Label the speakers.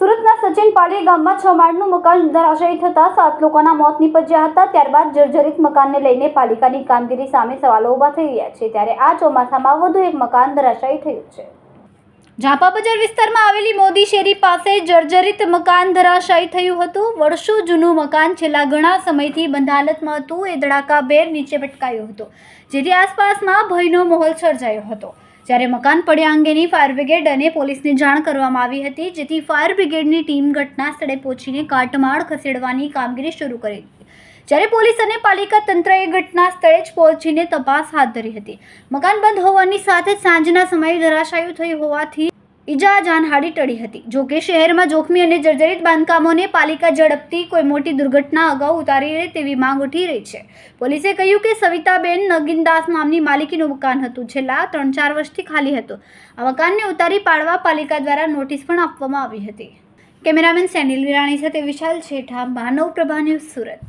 Speaker 1: સુરતના સચિન પાલી ગામમાં છ માળનું મકાન ધરાશાયી થતા સાત લોકોના મોત નીપજ્યા હતા. ત્યારબાદ જર્જરિત મકાનને લઈને પાલિકાની કામગીરી સામે સવાલો ઊભા થઈ રહ્યા છે. ત્યારે આ ચોમાસામાં વધુ એક મકાન ધરાશાયી થયું છે. ઝાપા બજાર વિસ્તારમાં આવેલી મોદી શેરી પાસે જર્જરિત મકાન ધરાશાયી થયું હતું. વર્ષો જૂનું મકાન છેલ્લા ઘણા સમયથી બંધ હતું. એ ધડાકાભેર નીચે પટકાયું હતું, જેથી આસપાસમાં ભયનો માહોલ સર્જાયો હતો. જ્યારે મકાન પડ્યા અંગેની ફાયર બ્રિગેડ અને પોલીસને જાણ કરવામાં આવી હતી, જેથી ફાયર બ્રિગેડની ટીમ ઘટના સ્થળે પહોંચીને કાટમાળ ખસેડવાની કામગીરી શરૂ કરી. જ્યારે પોલીસ અને પાલિકા તંત્રએ ઘટના સ્થળે જ પહોંચીને તપાસ હાથ ધરી હતી. મકાન બંધ હોવાની સાથે સાંજના સમયે ધરાશાયું થયું હોવાથી ઈજા જાનહાડી ટળી હતી. જોકે શહેરમાં જોખમી અને જર્જરિત બાંધકામોને પાલિકા ઝડપથી કોઈ મોટી દુર્ઘટના અગાઉ ઉતારી રહે તેવી માંગ ઉઠી રહી છે. પોલીસે કહ્યું કે સવિતાબેન નગીનદાસ નામની માલિકીનું મકાન હતું છેલ્લા ત્રણ ચાર વર્ષથી ખાલી હતું. આ મકાનને ઉતારી પાડવા પાલિકા દ્વારા નોટિસ પણ આપવામાં આવી હતી. કેમેરામેન સેનિલ વિરાણી સાથે વિશાલ છેઠા માનવ પ્રભા ન્યૂઝ સુરત.